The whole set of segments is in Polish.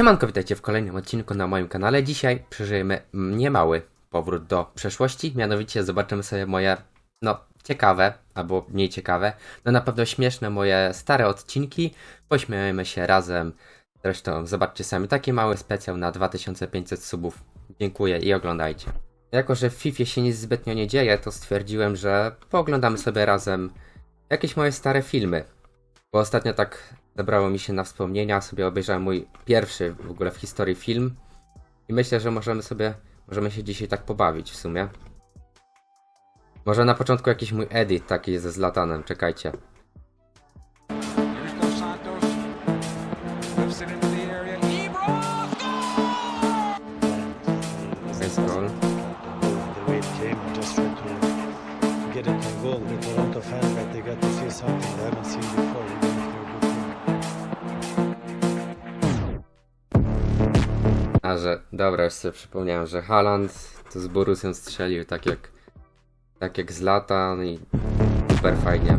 Siemanko, witajcie w kolejnym odcinku na moim kanale. Dzisiaj przeżyjemy niemały powrót do przeszłości, mianowicie zobaczymy sobie moje, no, ciekawe, albo mniej ciekawe, no na pewno śmieszne moje stare odcinki. Pośmiejemy się razem. Zresztą zobaczcie sami, taki mały specjal na 2500 subów. Dziękuję i oglądajcie. Jako, że w FIFA się nic zbytnio nie dzieje, to stwierdziłem, że pooglądamy sobie razem jakieś moje stare filmy. Bo ostatnio tak zebrało mi się na wspomnienia, sobie obejrzałem mój pierwszy w ogóle w historii film i myślę, że możemy sobie, możemy się dzisiaj tak pobawić w sumie. Może na początku jakiś mój edit taki ze Zlatanem, czekajcie. Dobra, już sobie przypomniałem, że Haaland to z Borussią strzelił tak jak, tak jak Zlatan i super fajnie.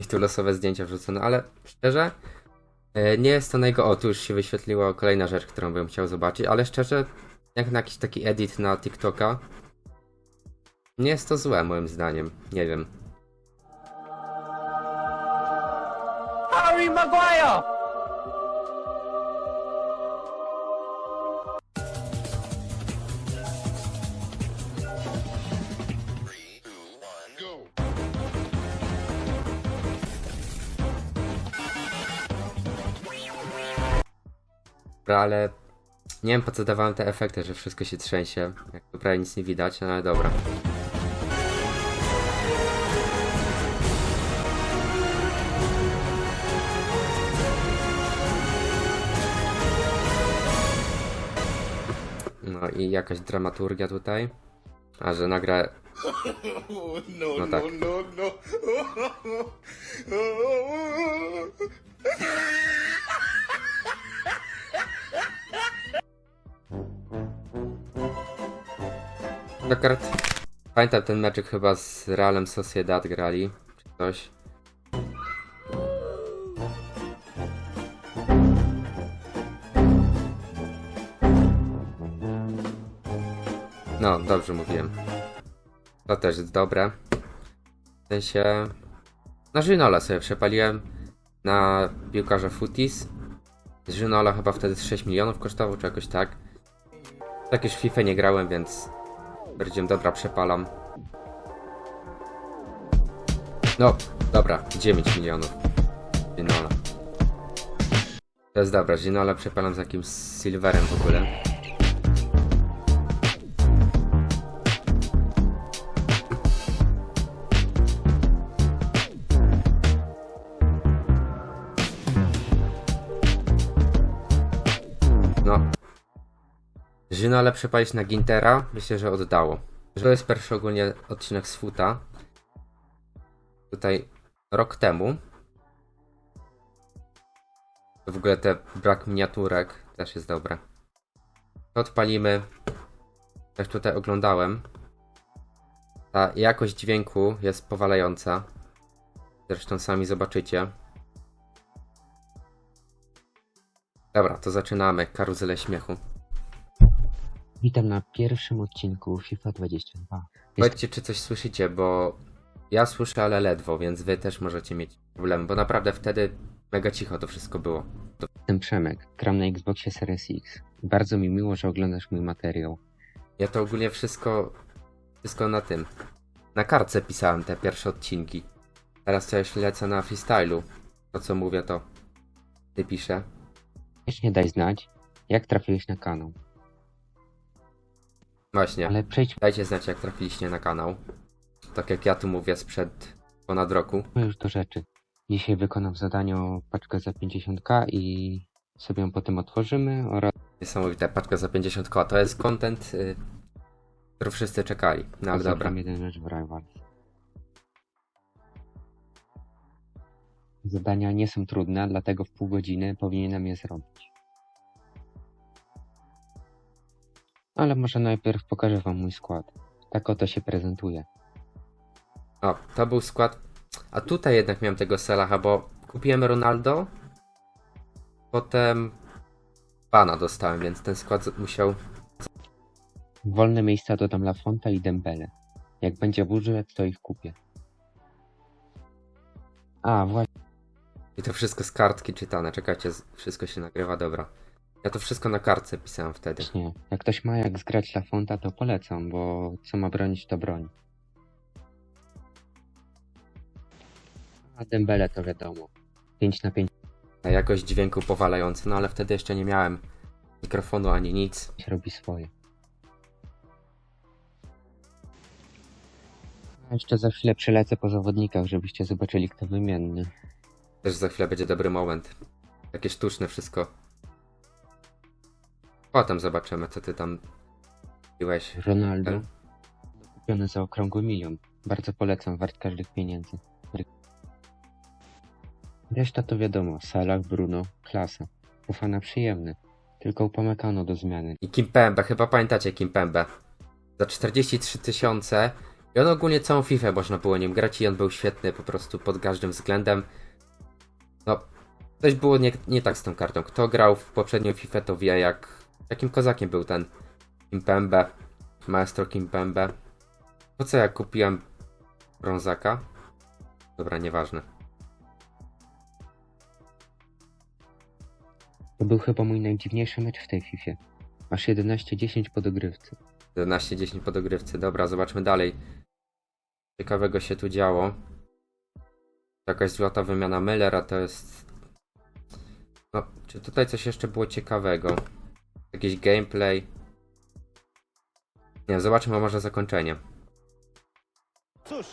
I tu losowe zdjęcia wrzucone, ale szczerze, e, nie jest to najgo... O, tu już się wyświetliła kolejna rzecz, którą bym chciał zobaczyć, ale szczerze, jak na jakiś taki edit na TikToka, nie jest to złe moim zdaniem, nie wiem. Maguire! Ale nie wiem po co dawałem te efekty, że wszystko się trzęsie. Jak to prawie nic nie widać, no ale dobra. I jakaś dramaturgia tutaj. A że nagra. No tak. Akurat pamiętam ten meczek chyba z Realem Sociedad grali, czy coś. Dobrze mówiłem. To też jest dobre. W sensie... No Żynola sobie przepaliłem na piłkarza Futis. Żynola chyba wtedy 6 milionów kosztował, czy jakoś tak. Tak już w FIFA nie grałem, więc Stwierdziłem, dobra, przepalam. No, dobra, 9 milionów. Ginola. To jest dobra, Ginola przepalam z jakimś silverem w ogóle. Żynole przepalić na Gintera, myślę, że oddało. To jest pierwszy ogólnie odcinek z Futa. Tutaj rok temu. W ogóle te brak miniaturek też jest dobre. Odpalimy. Też tutaj oglądałem. Ta jakość dźwięku jest powalająca. Zresztą sami zobaczycie. Dobra, to zaczynamy. Karuzelę śmiechu. Witam na pierwszym odcinku FIFA 22. Jest Powiedzcie, czy coś słyszycie, bo ja słyszę, ale ledwo, więc wy też możecie mieć problem, bo naprawdę wtedy mega cicho to wszystko było. Jestem Przemek, gram na Xboxie Series X. Bardzo mi miło, że oglądasz mój materiał. Ja to ogólnie wszystko, wszystko na tym, na kartce pisałem te pierwsze odcinki. Teraz to już lecę na freestylu. To co mówię to ty piszę. Koniecznie daj znać, jak trafiłeś na kanał. Właśnie, Ale przejdźmy dajcie znać jak trafiliście na kanał. Tak jak ja tu mówię sprzed ponad roku. już do rzeczy. Dzisiaj wykonam zadanie o paczkę za 50k i sobie ją potem otworzymy oraz Niesamowite, paczka za 50 koła. To jest content, y, który wszyscy czekali. No ale dobra. zagram jeden mecz w Rivals. Zadania nie są trudne, dlatego w pół godziny powinienem je zrobić. Ale może najpierw pokażę wam mój skład. Tak oto się prezentuje. O, to był skład. A tutaj jednak miałem tego Salaha, bo kupiłem Ronaldo, potem pana dostałem, więc ten skład musiał... Wolne miejsca dodam Lafonta i Dembele. Jak będzie budżet, to ich kupię. A, właśnie. I to wszystko z kartki czytane. Czekajcie, wszystko się nagrywa, dobra. Ja to wszystko na kartce pisałem wtedy. Jak ktoś ma jak zgrać Lafonta, to polecam, bo co ma bronić, to broń. A Dembele to wiadomo. 5 na 5 A jakość dźwięku powalający, no ale wtedy jeszcze nie miałem mikrofonu ani nic. robi swoje. A jeszcze za chwilę przelecę po zawodnikach, żebyście zobaczyli kto wymienny. Też za chwilę będzie dobry moment. Takie sztuczne wszystko. Potem zobaczymy, co ty tam piłeś. Ronaldo. Tak. Kupiony za okrągły milion. Bardzo polecam, wart każdych pieniędzy. Reszta to wiadomo, Salah, Bruno, klasa. Ufana przyjemny. Tylko upomykano do zmiany. I Kimpembe, chyba pamiętacie Kimpembe. Za 43 tysiące. I on ogólnie całą FIFA można było nim grać i on był świetny po prostu pod każdym względem. No, coś było nie, nie tak z tą kartą. Kto grał w poprzednią FIFA to wie jak, jakim kozakiem był ten Kimpembe. Maestro Kimpembe. Po co ja kupiłem brązaka? Dobra, nieważne. To był chyba mój najdziwniejszy mecz w tej FIFA. Aż 11-10 po dogrywce. 11-10 po dogrywce. Dobra, zobaczmy dalej. Ciekawego się tu działo. Jakaś złota wymiana Millera to jest... No, czy tutaj coś jeszcze było ciekawego? Jakiś gameplay? Nie wiem, zobaczmy może zakończenie. Cóż,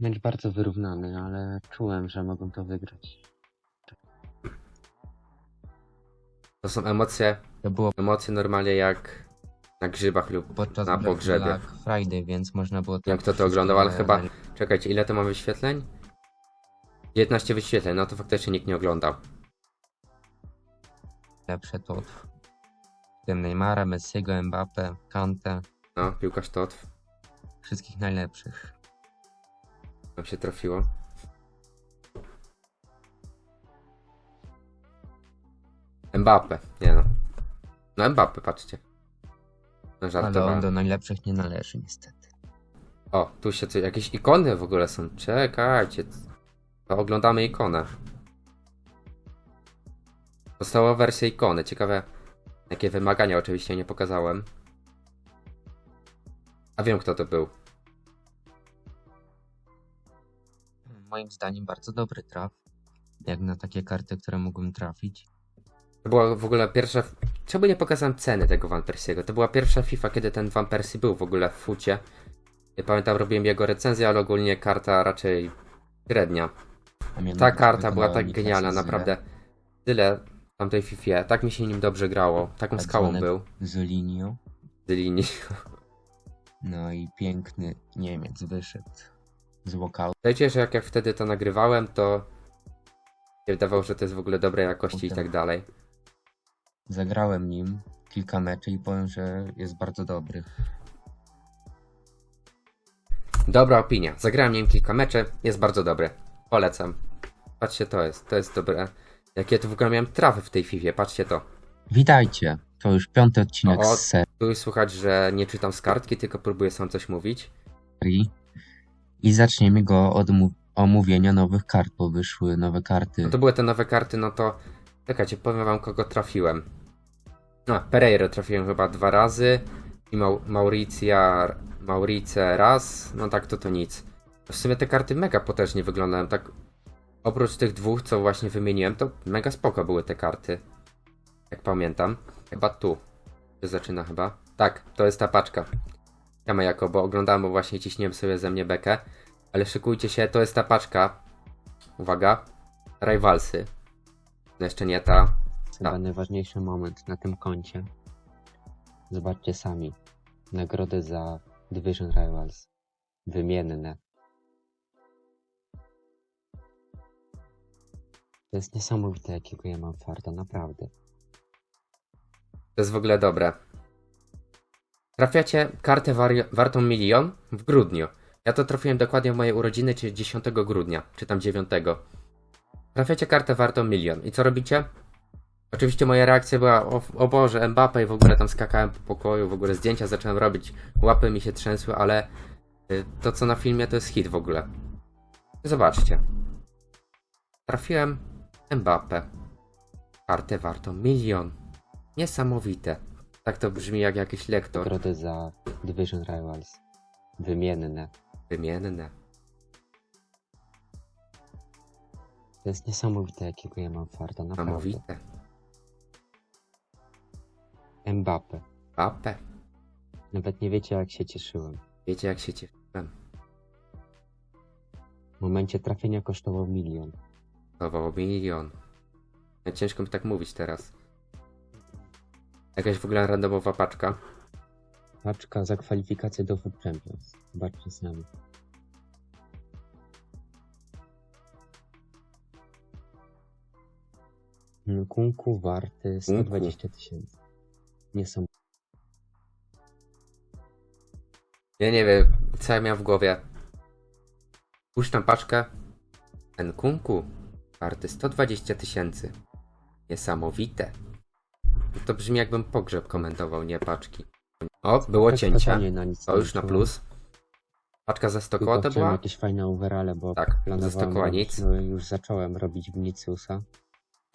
Mecz bardzo wyrównany, ale czułem, że mogą to wygrać. To są emocje, To było emocje normalnie jak na grzybach lub podczas na Black- pogrzebie. Friday, więc można było... Nie wiem tak kto to oglądał, ale chyba... Czekajcie, ile to ma wyświetleń? 19 wyświetleń, no to faktycznie nikt nie oglądał. Lepsze to w tym Neymara, Messiego, Mbappe, Kante, No, piłkarz Totw. wszystkich najlepszych. Nam się trafiło. Mbappe, nie no. No Mbappe, patrzcie. No Ale żartowałem. on do najlepszych nie należy niestety. O, tu się co, jakieś ikony w ogóle są. Czekajcie. To oglądamy ikonę. Została wersja ikony. Ciekawe, jakie wymagania oczywiście nie pokazałem. A wiem kto to był. Moim zdaniem bardzo dobry traf. Jak na takie karty, które mógłbym trafić. To była w ogóle pierwsza. Czemu nie pokazałem ceny tego Van Persiego? To była pierwsza FIFA, kiedy ten Van Persie był w ogóle w fucie. Ja pamiętam, robiłem jego recenzję, ale ogólnie karta raczej średnia. Ta karta była tak genialna, naprawdę. Tyle w tamtej FIFA, tak mi się nim dobrze grało. Taką Tak skałą był. Zolinio. Z linii. No i piękny Niemiec wyszedł z walkout. Wiecie, że jak ja wtedy to nagrywałem, to się wydawało, że to jest w ogóle dobrej jakości i tak dalej. Zagrałem nim kilka meczy i powiem, że jest bardzo dobry. Dobra opinia. Zagrałem nim kilka meczy, jest bardzo dobry. Polecam. Patrzcie, to jest, to jest dobre. Jakie tu w ogóle miałem trawy w tej FIFA, patrzcie to. Witajcie! To już piąty odcinek O, z Tu słychać, że nie czytam z kartki, tylko próbuję sam coś mówić. serii. I zaczniemy go od mu- omówienia nowych kart, bo wyszły nowe karty. No to były te nowe karty, no to czekajcie, powiem wam kogo trafiłem. No, Pereira trafiłem chyba dwa razy i Mau Mauricia, Maurice raz, no tak to to nic. W sumie te karty mega potężnie wyglądają, tak oprócz tych dwóch, co właśnie wymieniłem, to mega spoko były te karty. Jak pamiętam. Chyba tu się zaczyna chyba. Tak, to jest ta paczka. Kama jako, bo oglądałem, bo właśnie ciśniłem sobie ze mnie bekę. Ale szykujcie się, to jest ta paczka. Uwaga. Rivalsy. No jeszcze nie ta. Chyba tak. najważniejszy moment na tym koncie. Zobaczcie sami. Nagrody za Division Rivals. Wymienne. To jest niesamowite, jakiego ja mam farta, naprawdę. To jest w ogóle dobre. Trafiacie kartę wartą milion w grudniu. Ja to trafiłem dokładnie w moje urodziny, czyli 10 grudnia, czy tam 9. Trafiacie kartę wartą milion. I co robicie? Oczywiście moja reakcja była, o, o Boże, Mbappe i w ogóle tam skakałem po pokoju, w ogóle zdjęcia zacząłem robić, łapy mi się trzęsły, ale y, to co na filmie to jest hit w ogóle. Zobaczcie. Trafiłem Mbappe. Kartę wartą milion. Niesamowite. Tak to brzmi jak jakiś lektor. Nagrody za Division Rivals. Wymienne. Wymienne. To jest niesamowite, jakiego ja mam farta, naprawdę. Niesamowite. Mbappe. Mbappe. Nawet nie wiecie, jak się cieszyłem. Wiecie jak się cieszyłem. W momencie trafienia kosztował milion. Kosztowało milion. Ciężko mi tak mówić teraz. Jakaś w ogóle randomowa paczka. Paczka za kwalifikację do Food Champions. Zobaczcie sami. Kunku warty 120 tysięcy. Niesamowite. Ja nie wiem, co ja miałem w głowie. Puszczam paczkę. Nkunku. Warty 120 tysięcy. Niesamowite. To brzmi jakbym pogrzeb komentował, nie paczki. O, było cięcie. totalnie na nic To nie już na plus. Paczka za 100 Tylko koła to chciałem była? jakieś fajne overale, bo Tak, za planowałem 100 koła robić, nic. No już zacząłem robić Viniciusa.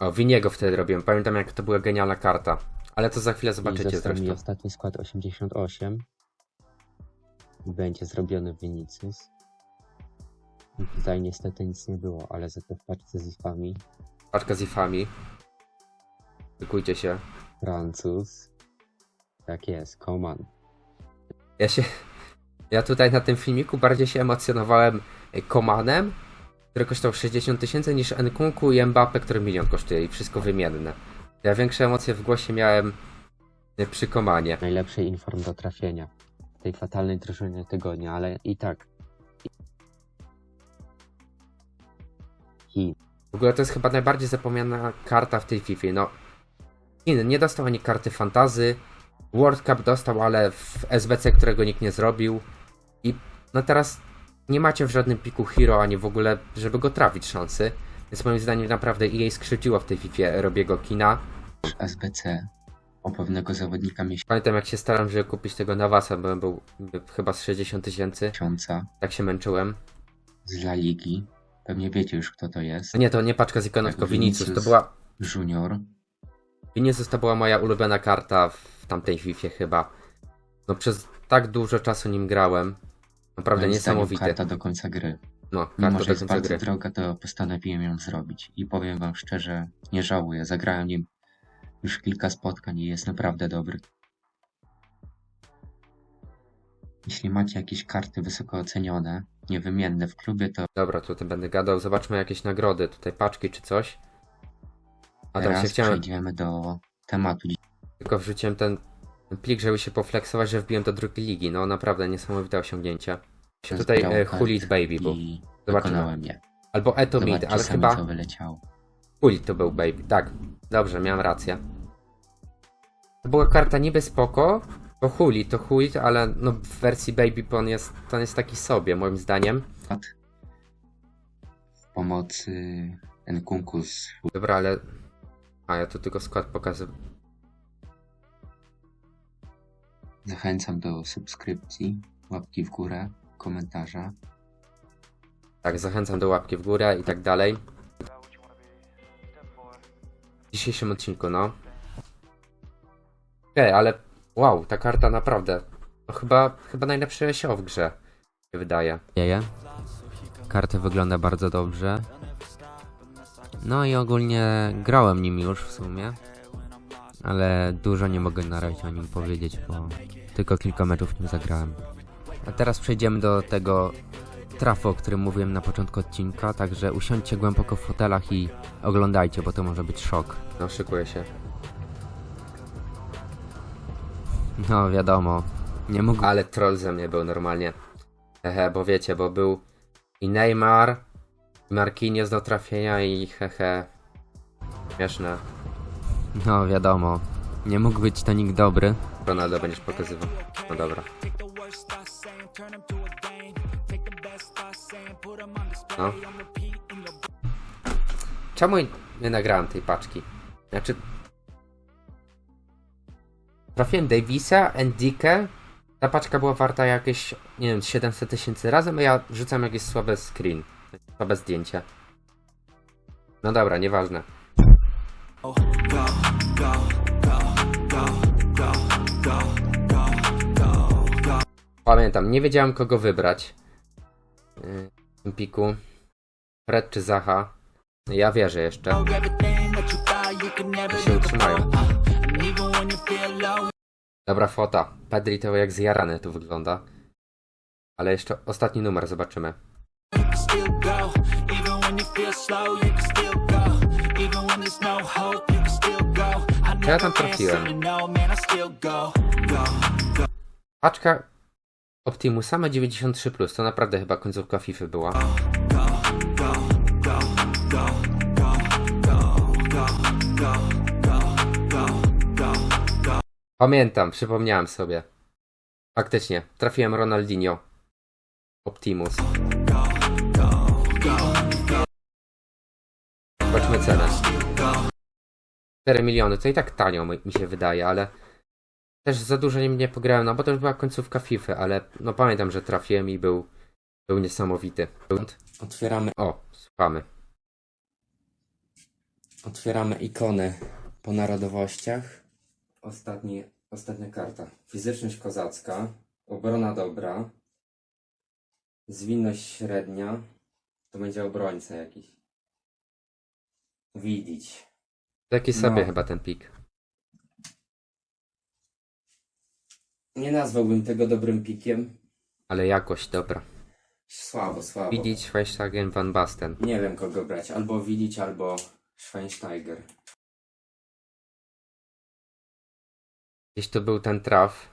O, Winiego wtedy robiłem. Pamiętam jak to była genialna karta. Ale to za chwilę I zobaczycie został mi zresztą. ostatni skład 88. Będzie zrobiony Vinicius. I tutaj niestety nic nie było, ale za to w paczce z ifami Paczka z ifami. Wykujcie się. Francuz. Tak jest, Coman. Ja się. Ja tutaj na tym filmiku bardziej się emocjonowałem e, Komanem, który kosztował 60 tysięcy, niż Nkunku i Mbappe, który milion kosztuje i wszystko wymienne. Ja większe emocje w głosie miałem e, przy Komanie. Najlepszy inform do trafienia w tej fatalnej drużynie tygodnia, ale i tak. Chin. W ogóle to jest chyba najbardziej zapomniana karta w tej FIFA. No, Chin nie dostał ani karty fantazy. World Cup dostał, ale w SBC, którego nikt nie zrobił. I no teraz nie macie w żadnym piku hero, ani w ogóle, żeby go trafić szansy. Więc moim zdaniem naprawdę EA skrzywdziło w tej FIFA Robiego Kina. SBC o pewnego zawodnika Pamiętam jak się staram, żeby kupić tego Navasa, bo był chyba z 60 tysięcy. miesiąca Tak się męczyłem. z La Ligi. Pewnie wiecie już kto to jest. Nie, to nie paczka z tylko Vinicius. To była Junior. Vinicius to była moja ulubiona karta w tamtej FIFA chyba. No przez tak dużo czasu nim grałem. Naprawdę Moim niesamowite. Karta do końca gry. No, Mimo, karta że do jest bardzo gry. droga, to postanowiłem ją zrobić. I powiem wam szczerze, nie żałuję. Zagrałem nim już kilka spotkań i jest naprawdę dobry. Jeśli macie jakieś karty wysoko ocenione, niewymienne w klubie, to Dobra, tutaj będę gadał. Zobaczmy jakieś nagrody, tutaj paczki czy coś. A tak teraz się chciałem, przejdziemy do tematu. tylko wrzuciłem ten plik, żeby się poflexować, że wbiłem do drugiej ligi. No naprawdę niesamowite osiągnięcie. Dzisiaj Tutaj zbierał e, Hulit Baby był. I Zobaczymy. wykonałem je. Albo Eto Mid, Zobaczcie ale sami, chyba co wyleciało. Hulit to był Baby. Tak, dobrze, miałem rację. To była karta niby spoko, bo Hulit to Hulit, ale no w wersji Baby on jest, to jest taki sobie, moim zdaniem. W pomocy Nkunkus Dobra, ale... A, ja tu tylko skład pokażę. Zachęcam do subskrypcji, łapki w górę, komentarza. Tak, zachęcam do łapki w górę i tak dalej. W dzisiejszym odcinku, no. Okej, ale wow, ta karta naprawdę. No chyba, chyba najlepszy SEO w grze, się wydaje. Dzieje. Karta wygląda bardzo dobrze. No i ogólnie grałem nim już w sumie. Ale dużo nie mogę na razie o nim powiedzieć, bo tylko kilka meczów nim zagrałem. A teraz przejdziemy do tego trafu, o którym mówiłem na początku odcinka, także usiądźcie głęboko w fotelach i oglądajcie, bo to może być szok. No, szykuję się. No, wiadomo. Nie mógł... Ale troll ze mnie był normalnie. Hehe, bo wiecie, bo był i Neymar, i Marquinhos do trafienia i hehe. Śmieszne. No, wiadomo. Nie mógł być to nikt dobry. Ronaldo będziesz pokazywał. No dobra. No. Czemu nie nagrałem tej paczki? Znaczy... Trafiłem Davisa, Endikę. Ta paczka była warta jakieś, nie wiem, 700 tysięcy razem, a ja rzucam jakieś słabe screen. Słabe zdjęcie. No dobra, nieważne. Pamiętam, nie wiedziałem kogo wybrać. Yy, W tym piku. Fred czy Zaha. Ja wierzę jeszcze. Się utrzymają. Dobra fota. Pedri to jak zjarany tu wygląda. Ale jeszcze ostatni numer zobaczymy. Czy ja tam trafiłem? Paczka Optimusa ma 93+, to naprawdę chyba końcówka FIFA była. Pamiętam, przypomniałem sobie. Faktycznie, trafiłem Ronaldinho. Optimus. Zobaczmy cenę. 4 miliony, to i tak tanio mi się wydaje, ale też za dużo nim nie pograłem, no bo to już była końcówka FIFA, ale no pamiętam, że trafiłem i był, był niesamowity. Otwieramy, o, słuchamy. Otwieramy ikony po narodowościach. Ostatni, ostatnia karta. Fizyczność kozacka, obrona dobra, zwinność średnia, to będzie obrońca jakiś. Widzieć. Taki sobie No. chyba ten pik. Nie nazwałbym tego dobrym pikiem. Ale jakość dobra. Słabo, słabo. Widzieć Schweinsteiger Van Basten. Nie wiem kogo brać. Albo Widzieć, albo Schweinsteiger. Gdzieś to był ten traf.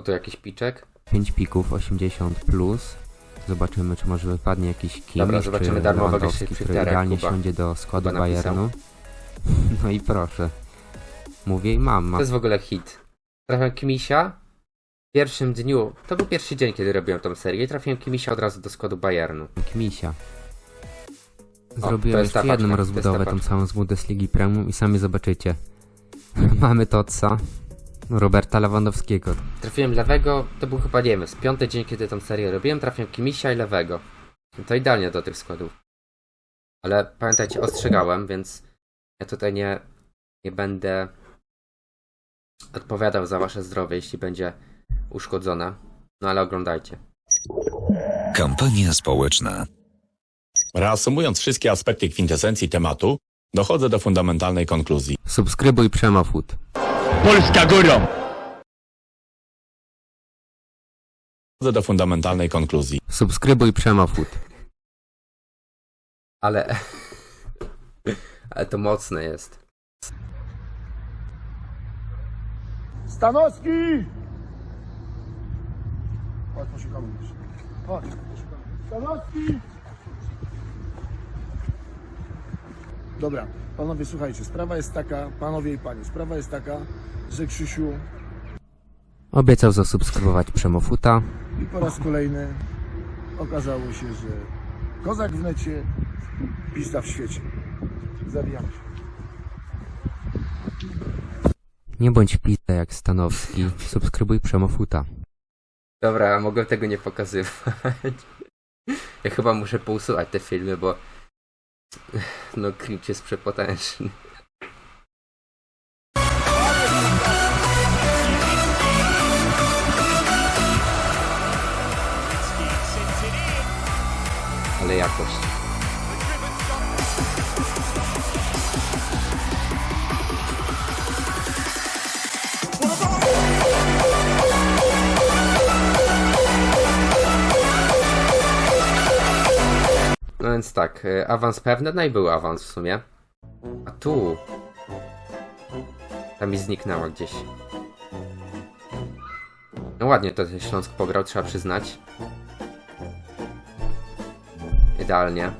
Oto jakiś piczek. 5 pików, 80 plus. Zobaczymy, czy może wypadnie jakiś Kimmich, Dobra, zobaczymy czy darmowego który idealnie Kuba. siądzie do składu Kuba. Bayernu. No i proszę. Mówię i mam. To jest w ogóle hit. Trafiłem Kimisia. W pierwszym dniu, to był pierwszy dzień, kiedy robiłem tą serię i trafiłem Kimisia od razu do składu Bayernu. Kimisia. Zrobiłem ta jeszcze jedną rozbudowę, tą samą z Bundesligi Premium i sami zobaczycie. Mamy Totsa, Roberta Lewandowskiego. Trafiłem lewego, to był chyba, nie wiem, z piąty dzień, kiedy tą serię robiłem, trafiłem Kimisia i lewego. To idealnie do tych składów. Ale pamiętajcie, ostrzegałem, więc ja tutaj nie, nie będę odpowiadał za wasze zdrowie, jeśli będzie uszkodzone. No ale oglądajcie. Kampania społeczna. Reasumując wszystkie aspekty kwintesencji tematu, dochodzę do fundamentalnej konkluzji. Subskrybuj Przemofood. Polska górą! Dochodzę do fundamentalnej konkluzji. Subskrybuj Przemofood. Ale... ale to mocne jest. Stanowski! Chodź, poszukamy już. Chodź, poszukamy. Stanowski! Dobra, panowie, słuchajcie, sprawa jest taka, panowie i panie, sprawa jest taka, że Krzysiu Obiecał zasubskrybować Przemofuta. i po raz kolejny okazało się, że kozak w necie, pizda w świecie. Zabijamy się. Nie bądź pizda jak Stanowski. Subskrybuj Przemofuta. Dobra, mogę tego nie pokazywać. Ja chyba muszę pousuwać te filmy, bo no klip jest przepotężny. Ale jakość. Więc tak, y, awans pewny, no i był awans w sumie. A tu... Tam mi zniknęła gdzieś. No ładnie to Śląsk pograł, trzeba przyznać. Idealnie.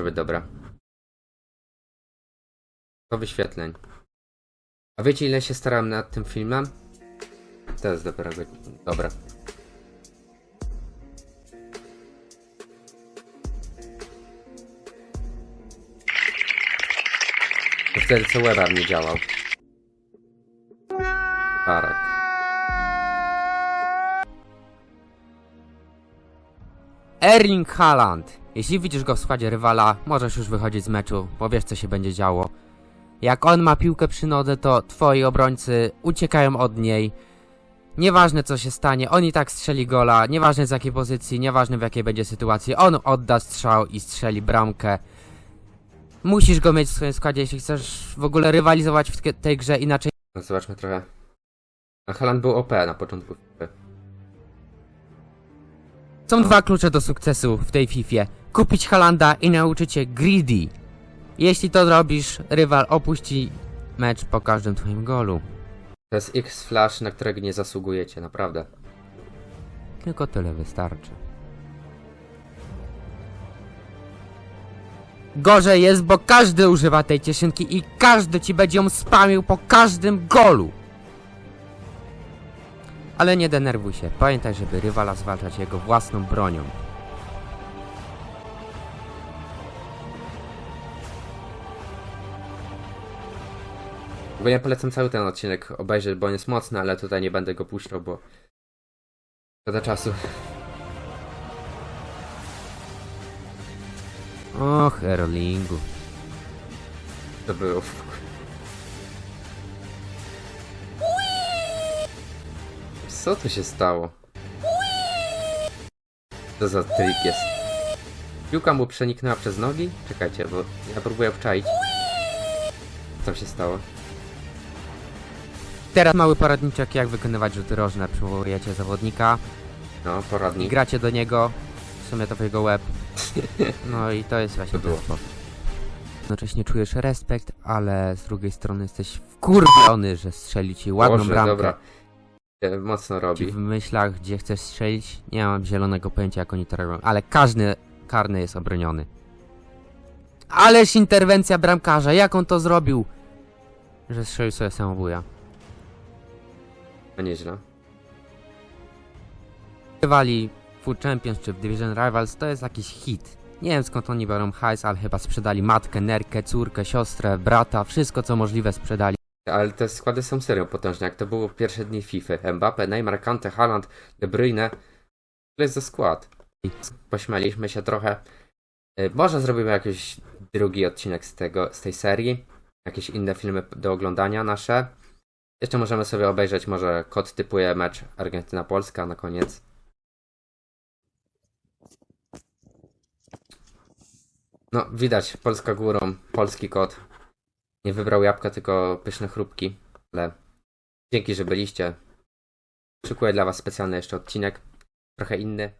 Może być dobre. To wyświetleń. A wiecie ile się starałem nad tym filmem? To jest dobre. To wtedy co nie działał. Barak. Erling Haaland. Jeśli widzisz go w składzie rywala, możesz już wychodzić z meczu, bo wiesz co się będzie działo. Jak on ma piłkę przy nodze, to twoi obrońcy uciekają od niej. Nieważne co się stanie, on i tak strzeli gola, nieważne z jakiej pozycji, nieważne w jakiej będzie sytuacji, on odda strzał i strzeli bramkę. Musisz go mieć w swoim składzie, jeśli chcesz w ogóle rywalizować w tej grze, inaczej... No zobaczmy trochę. A Haaland był OP na początku. Są dwa klucze do sukcesu w tej Fifie. Kupić Halanda i nauczyć się greedy. Jeśli to zrobisz, rywal opuści mecz po każdym twoim golu. To jest X-Flash, na którego nie zasługujecie, naprawdę. Tylko tyle wystarczy. Gorzej jest, bo każdy używa tej cieszynki i każdy ci będzie ją spamił po każdym golu. Ale nie denerwuj się, pamiętaj, żeby rywala zwalczać jego własną bronią. Bo ja polecam cały ten odcinek obejrzeć, bo on jest mocny, ale tutaj nie będę go puszczał, bo szkoda czasu. Och, Erlingu. To było. Co tu się stało? Co za trik jest? Piłka mu przeniknęła przez nogi? Czekajcie, bo ja próbuję obczaić. Co się stało? Teraz mały poradniczek, jak wykonywać rzuty rożne. Przywołujecie zawodnika. No, poradnik. Gracie do niego. W sumie to w jego łeb. No i to jest właśnie To było. ten sposób. Jednocześnie czujesz respekt, ale z drugiej strony jesteś wkurwiony, że strzeli ci ładną Boże, bramkę. dobra. E, Mocno Ci robi. w myślach, gdzie chcesz strzelić, nie mam zielonego pojęcia, jak oni to robią, ale każdy karny jest obroniony. Ależ interwencja bramkarza, jak on to zrobił? Że strzelił sobie samobuja. No nieźle. Rywali Food Champions czy w Division Rivals to jest jakiś hit. Nie wiem skąd oni biorą hajs, ale chyba sprzedali matkę, nerkę, córkę, siostrę, brata, wszystko co możliwe sprzedali. Ale te składy są serio potężne, jak to było w pierwsze dni FIFA. Mbappe, Neymar, Kante, Haaland, De Bruyne. To jest za skład. Pośmialiśmy się trochę. Y, Może zrobimy jakiś drugi odcinek z, tego, z tej serii. Jakieś inne filmy do oglądania nasze. Jeszcze możemy sobie obejrzeć, może kod typuje mecz Argentyna-Polska na koniec. No, widać, Polska górą, polski kot. Nie wybrał jabłka, tylko pyszne chrupki. Ale dzięki, że byliście. Szykuję dla Was specjalny jeszcze odcinek. Trochę inny.